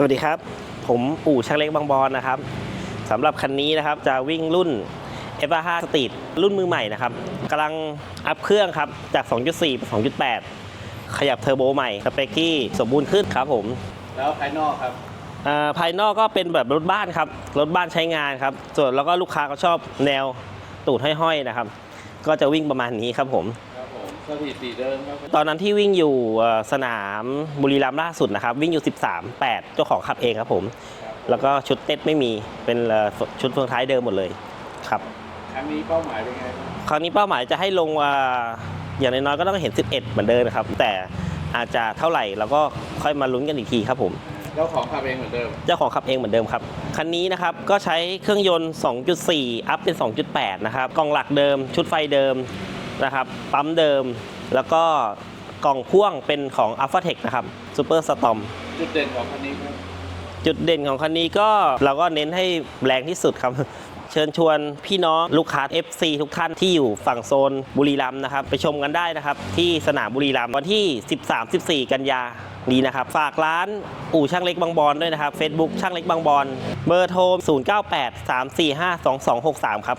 สวัสดีครับ ผมอู่ช่างเล็กบางบอนนะครับสำหรับคันนี้นะครับจะวิ่งรุ่น f 5 Street รุ่นมือใหม่นะครับกำลังอัพเครื่องครับจาก 2.4เป็น2.8 ขยับเทอร์โบใหม่สเปคที่สมบูรณ์ขึ้นครับผม แล้วภายนอกครับอ่าภายนอกก็เป็นแบบรถบ้านครับรถบ้านใช้งานครับ ส่วนแล้วก็ลูกค้าก็ชอบแนวตูดห้อยๆนะครับ ก็จะวิ่งประมาณนี้ครับผมครับผม สถิติเดิมครับตอนนั้นที่วิ่งอยู่เอ่อสนามบุรีรัมย์ล่าสุดนะครับ วิ่งอยู่ 13 8 เจ้าของขับเองครับผม แล้วก็ชุดเต็ดไม่มีเป็นเอ่อชุดเฟืองท้ายเดิมหมดเลยครับ ครั้งนี้เป้าหมายเป็นไงครับคราวนี้เป้าหมายจะให้ลงว่าอย่างน้อยๆก็ต้องเห็น 11 เหมือนเดิมนะครับ แต่อาจจะเท่าไหร่เราก็ค่อยมาลุ้นกันอีกทีครับผม เจ้าของขับเองเหมือนเดิม เจ้าของขับเองเหมือนเดิมครับ คันนี้นะครับ ก็ใช้เครื่องยนต์ 2.4 อัพเป็น 2.8 นะครับ กล่องหลักเดิม ชุดไฟเดิม นะครับ ปั๊มเดิม แล้วก็กล่องพ่วงเป็นของ a l p h a t e c h นะครับ Super Storm จุดเด่นของคันนี้ครับ จุดเด่นของคันนี้ก็เราก็เน้นให้แรงที่สุดครับ เชิญชวนพี่น้องลูกค้า FC ทุกท่านที่อยู่ฝั่งโซนบุรีรัมย์นะครับ ไปชมกันได้นะครับ ที่สนามบุรีรัมย์วันที่ 13-14 กันยานี้นะครับ ฝากร้านอู่ช่างเล็กบางบอนด้วยนะครับ Facebook ช่างเล็กบางบอนเบอร์โทร 0983452263 ครับ